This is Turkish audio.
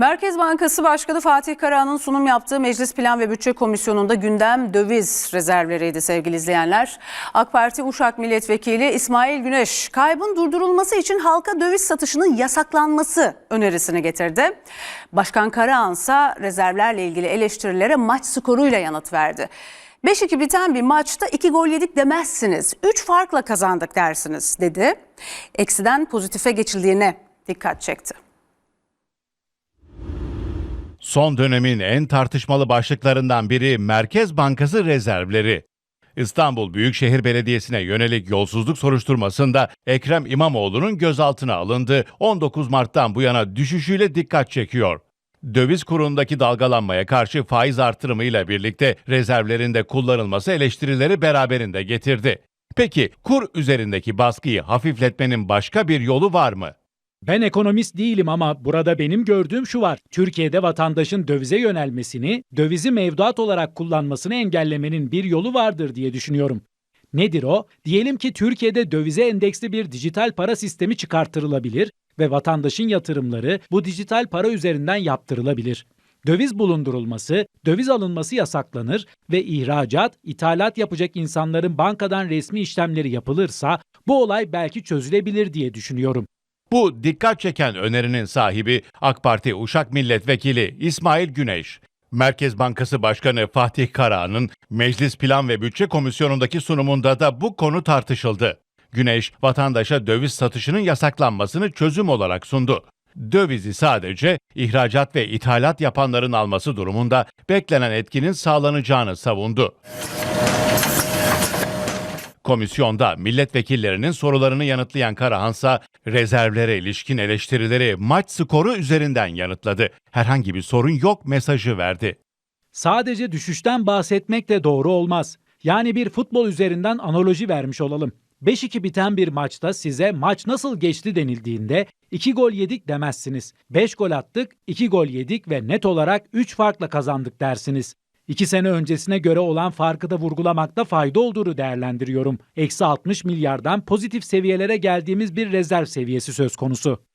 Merkez Bankası Başkanı Fatih Karahan'ın sunum yaptığı Meclis Plan ve Bütçe Komisyonu'nda gündem döviz rezervleriydi sevgili izleyenler. AK Parti Uşak Milletvekili İsmail Güneş kaybın durdurulması için halka döviz satışının yasaklanması önerisini getirdi. Başkan Karahan ise rezervlerle ilgili eleştirilere maç skoruyla yanıt verdi. 5-2 biten bir maçta 2 gol yedik demezsiniz. 3 farkla kazandık dersiniz dedi. Eksiden pozitife geçildiğine dikkat çekti. Son dönemin en tartışmalı başlıklarından biri Merkez Bankası rezervleri. İstanbul Büyükşehir Belediyesi'ne yönelik yolsuzluk soruşturmasında Ekrem İmamoğlu'nun gözaltına alındı. 19 Mart'tan bu yana düşüşüyle dikkat çekiyor. Döviz kurundaki dalgalanmaya karşı faiz artırımıyla birlikte rezervlerinde kullanılması eleştirileri beraberinde getirdi. Peki kur üzerindeki baskıyı hafifletmenin başka bir yolu var mı? Ben ekonomist değilim ama burada benim gördüğüm şu var. Türkiye'de vatandaşın dövize yönelmesini, dövizi mevduat olarak kullanmasını engellemenin bir yolu vardır diye düşünüyorum. Nedir o? Diyelim ki Türkiye'de dövize endeksli bir dijital para sistemi çıkartırılabilir ve vatandaşın yatırımları bu dijital para üzerinden yaptırılabilir. Döviz bulundurulması, döviz alınması yasaklanır ve ihracat, ithalat yapacak insanların bankadan resmi işlemleri yapılırsa bu olay belki çözülebilir diye düşünüyorum. Bu dikkat çeken önerinin sahibi AK Parti Uşak Milletvekili İsmail Güneş. Merkez Bankası Başkanı Fatih Karahan'ın Meclis Plan ve Bütçe Komisyonu'ndaki sunumunda da bu konu tartışıldı. Güneş, vatandaşa döviz satışının yasaklanmasını çözüm olarak sundu. Dövizi sadece ihracat ve ithalat yapanların alması durumunda beklenen etkinin sağlanacağını savundu. Komisyonda milletvekillerinin sorularını yanıtlayan Karahansa rezervlere ilişkin eleştirileri maç skoru üzerinden yanıtladı. Herhangi bir sorun yok mesajı verdi. Sadece düşüşten bahsetmek de doğru olmaz. Yani bir futbol üzerinden analoji vermiş olalım. 5-2 biten bir maçta size maç nasıl geçti denildiğinde 2 gol yedik demezsiniz. 5 gol attık, 2 gol yedik ve net olarak 3 farkla kazandık dersiniz. 2 sene öncesine göre olan farkı da vurgulamakta fayda olduğunu değerlendiriyorum. Eksi 60 milyardan pozitif seviyelere geldiğimiz bir rezerv seviyesi söz konusu.